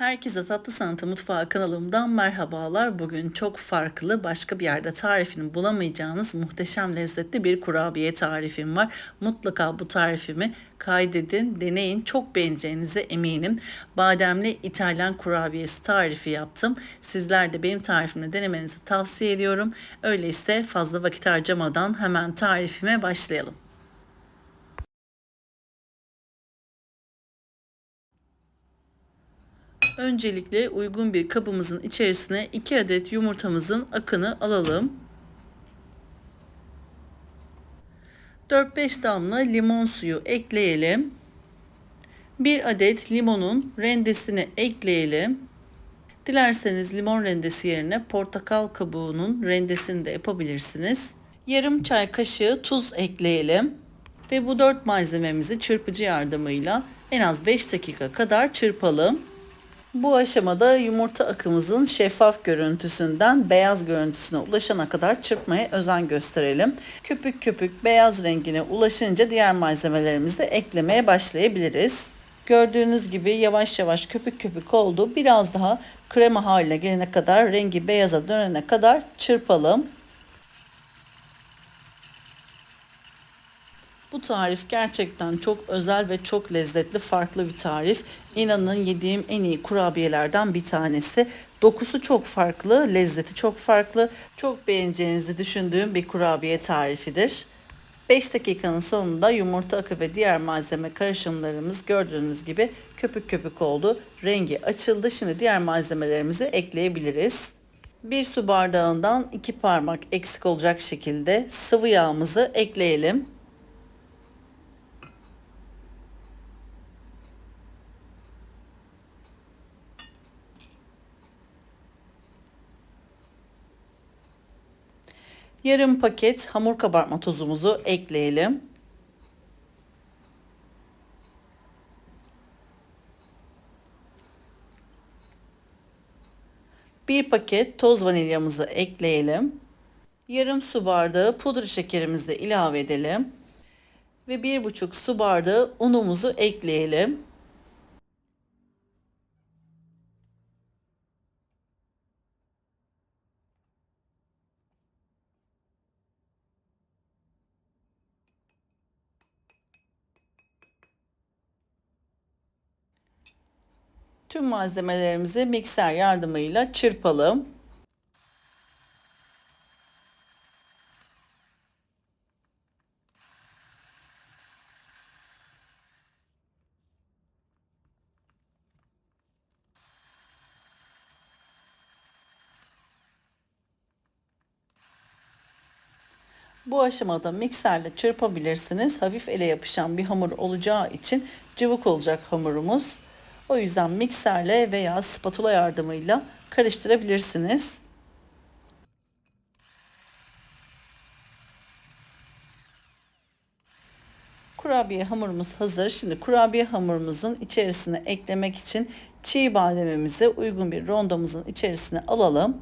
Herkese Tatlı Sanatı Mutfağı kanalımdan merhabalar. Bugün çok farklı, başka bir yerde tarifini bulamayacağınız muhteşem lezzetli bir kurabiye tarifim var. Mutlaka bu tarifimi kaydedin, deneyin. Çok beğeneceğinize eminim. Bademli İtalyan kurabiyesi tarifi yaptım. Sizler de benim tarifimi denemenizi tavsiye ediyorum. Öyleyse fazla vakit harcamadan hemen tarifime başlayalım. Öncelikle uygun bir kabımızın içerisine 2 adet yumurtamızın akını alalım. 4-5 damla limon suyu ekleyelim. 1 adet limonun rendesini ekleyelim. Dilerseniz limon rendesi yerine portakal kabuğunun rendesini de yapabilirsiniz. Yarım çay kaşığı tuz ekleyelim. Ve bu 4 malzememizi çırpıcı yardımıyla en az 5 dakika kadar çırpalım. Bu aşamada yumurta akımızın şeffaf görüntüsünden beyaz görüntüsüne ulaşana kadar çırpmaya özen gösterelim. Köpük köpük beyaz rengine ulaşınca diğer malzemelerimizi eklemeye başlayabiliriz. Gördüğünüz gibi yavaş yavaş köpük köpük oldu. Biraz daha krema haline gelene kadar, rengi beyaza dönene kadar çırpalım. Bu tarif gerçekten çok özel ve çok lezzetli, farklı bir tarif. İnanın yediğim en iyi kurabiyelerden bir tanesi. Dokusu çok farklı, lezzeti çok farklı. Çok beğeneceğinizi düşündüğüm bir kurabiye tarifidir. 5 dakikanın sonunda yumurta akı ve diğer malzeme karışımlarımız gördüğünüz gibi köpük köpük oldu. Rengi açıldı. Şimdi diğer malzemelerimizi ekleyebiliriz. Bir su bardağından iki parmak eksik olacak şekilde sıvı yağımızı ekleyelim. Yarım paket hamur kabartma tozumuzu ekleyelim. Bir paket toz vanilyamızı ekleyelim. Yarım su bardağı pudra şekerimizi ilave edelim. Ve bir buçuk su bardağı unumuzu ekleyelim. Tüm malzemelerimizi mikser yardımıyla çırpalım. Bu aşamada mikserle çırpabilirsiniz. Hafif ele yapışan bir hamur olacağı için cıvık olacak hamurumuz. O yüzden mikserle veya spatula yardımıyla karıştırabilirsiniz. Kurabiye hamurumuz hazır. Şimdi kurabiye hamurumuzun içerisine eklemek için çiğ bademimizi uygun bir rondomuzun içerisine alalım.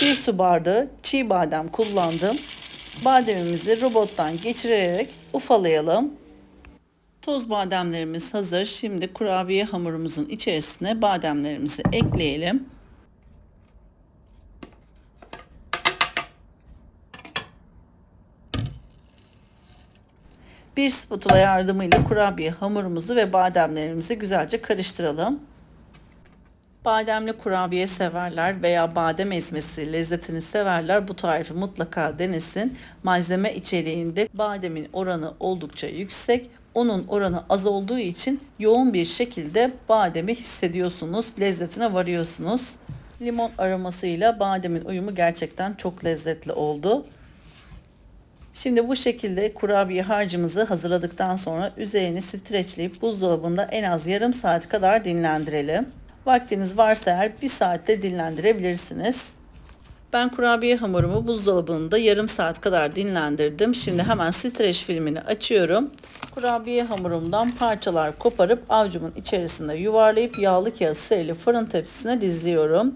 Bir su bardağı çiğ badem kullandım. Bademimizi robottan geçirerek ufalayalım. Toz bademlerimiz hazır. Şimdi kurabiye hamurumuzun içerisine bademlerimizi ekleyelim. Bir spatula yardımıyla kurabiye hamurumuzu ve bademlerimizi güzelce karıştıralım. Bademli kurabiye severler veya badem ezmesi lezzetini severler bu tarifi mutlaka denesin. Malzeme içeriğinde bademin oranı oldukça yüksek. Onun oranı az olduğu için yoğun bir şekilde bademi hissediyorsunuz, lezzetine varıyorsunuz. Limon aromasıyla bademin uyumu gerçekten çok lezzetli oldu. Şimdi bu şekilde kurabiye harcımızı hazırladıktan sonra üzerini streçleyip buzdolabında en az yarım saat kadar dinlendirelim. Vaktiniz varsa eğer bir saatte dinlendirebilirsiniz. Ben kurabiye hamurumu buzdolabında yarım saat kadar dinlendirdim. Şimdi hemen streç filmini açıyorum. Kurabiye hamurumdan parçalar koparıp avcumun içerisinde yuvarlayıp yağlı kağıt serili fırın tepsisine dizliyorum.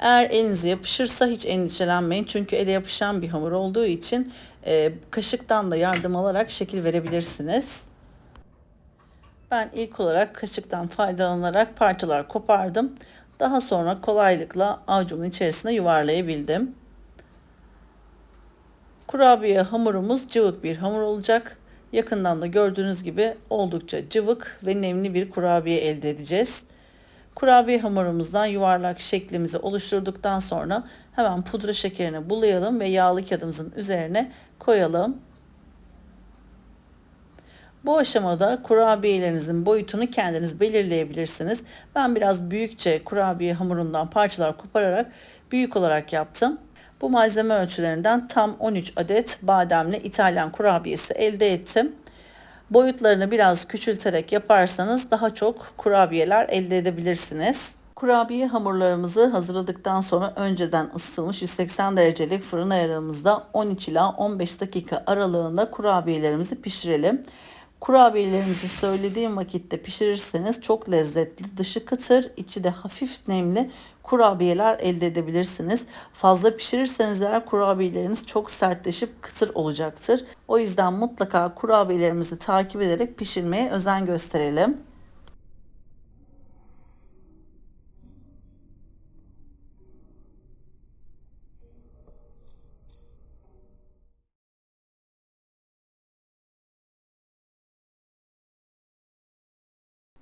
Eğer elinize yapışırsa hiç endişelenmeyin. Çünkü ele yapışan bir hamur olduğu için e, kaşıktan da yardım alarak şekil verebilirsiniz. Ben ilk olarak kaşıktan faydalanarak parçalar kopardım. Daha sonra kolaylıkla avucumun içerisine yuvarlayabildim. Kurabiye hamurumuz cıvık bir hamur olacak. Yakından da gördüğünüz gibi oldukça cıvık ve nemli bir kurabiye elde edeceğiz. Kurabiye hamurumuzdan yuvarlak şeklimizi oluşturduktan sonra hemen pudra şekerini bulayalım ve yağlı kağıdımızın üzerine koyalım. Bu aşamada kurabiyelerinizin boyutunu kendiniz belirleyebilirsiniz. Ben biraz büyükçe kurabiye hamurundan parçalar kopararak büyük olarak yaptım. Bu malzeme ölçülerinden tam 13 adet bademli İtalyan kurabiyesi elde ettim. Boyutlarını biraz küçülterek yaparsanız daha çok kurabiyeler elde edebilirsiniz. Kurabiye hamurlarımızı hazırladıktan sonra önceden ısıtılmış 180 derecelik fırın ayarımızda 13 ila 15 dakika aralığında kurabiyelerimizi pişirelim. Kurabiyelerimizi söylediğim vakitte pişirirseniz çok lezzetli, dışı kıtır, içi de hafif nemli kurabiyeler elde edebilirsiniz. Fazla pişirirseniz eğer kurabiyeleriniz çok sertleşip kıtır olacaktır. O yüzden mutlaka kurabiyelerimizi takip ederek pişirmeye özen gösterelim.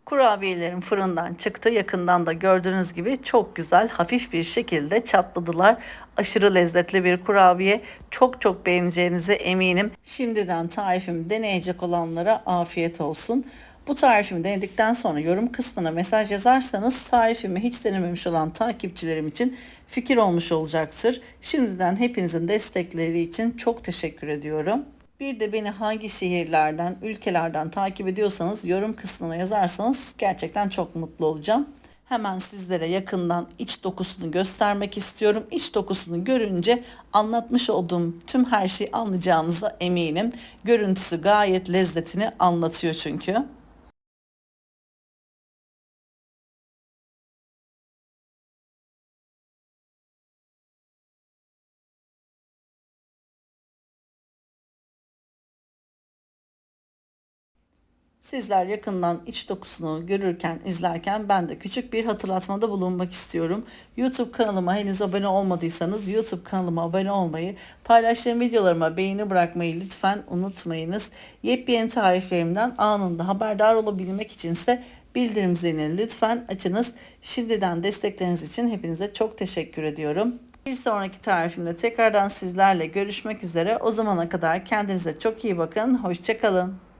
Kurabiyelerim fırından çıktı. Yakından da gördüğünüz gibi çok güzel, hafif bir şekilde çatladılar. Aşırı lezzetli bir kurabiye. Çok çok beğeneceğinize eminim. Şimdiden tarifimi deneyecek olanlara afiyet olsun. Bu tarifimi denedikten sonra yorum kısmına mesaj yazarsanız tarifimi hiç denememiş olan takipçilerim için fikir olmuş olacaktır. Şimdiden hepinizin destekleri için çok teşekkür ediyorum. Bir de beni hangi şehirlerden, ülkelerden takip ediyorsanız yorum kısmına yazarsanız gerçekten çok mutlu olacağım. Hemen sizlere yakından iç dokusunu göstermek istiyorum. İç dokusunu görünce anlatmış olduğum tüm her şeyi anlayacağınıza eminim. Görüntüsü gayet lezzetini anlatıyor çünkü. Sizler yakından iç dokusunu görürken, izlerken ben de küçük bir hatırlatmada bulunmak istiyorum. YouTube kanalıma henüz abone olmadıysanız YouTube kanalıma abone olmayı, paylaştığım videolarıma beğeni bırakmayı lütfen unutmayınız. Yepyeni tariflerimden anında haberdar olabilmek içinse bildirim zilini lütfen açınız. Şimdiden destekleriniz için hepinize çok teşekkür ediyorum. Bir sonraki tarifimde tekrardan sizlerle görüşmek üzere. O zamana kadar kendinize çok iyi bakın. Hoşçakalın.